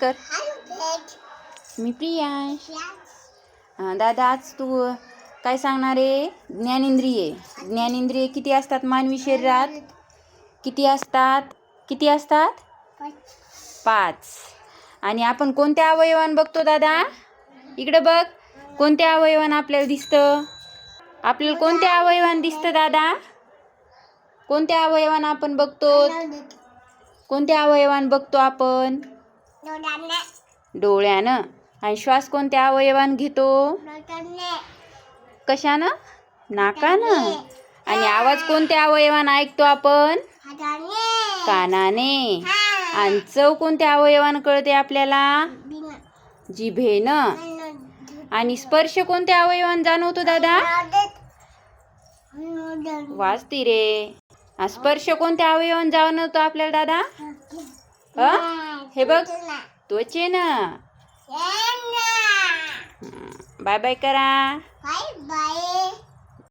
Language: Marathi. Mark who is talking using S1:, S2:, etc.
S1: कर. मी प्रियांश हां दादा आज तू काय सांगणार आहे? ज्ञानेंद्रिये. ज्ञानेंद्रिये किती असतात? मानवी शरीरात किती असतात? किती असतात? पाच. आणि आपण कोणत्या अवयवान बघतो दादा? इकडं बघ. कोणत्या अवयवान आपल्याला दिसतं? आपल्याला कोणत्या अवयवान दिसतं दादा? कोणत्या अवयवान आपण बघतो कोणत्या अवयवान बघतो आपण? डोळ्यानं. आणि श्वास कोणत्या अवयवान घेतो? कशानं? नाकानं. आणि आवाज कोणत्या अवयवान ऐकतो आपण? कानाने. आणि चव कोणत्या अवयवान कळते आपल्याला? जिभेनं. आणि स्पर्श कोणत्या अवयवान जाणवतो दादा? वाचती रे. स्पर्श कोणत्या अवयवान जाणवतो आपल्याला दादा? हे बघ. त्वचेनं बाय बाय करा.
S2: Bye bye.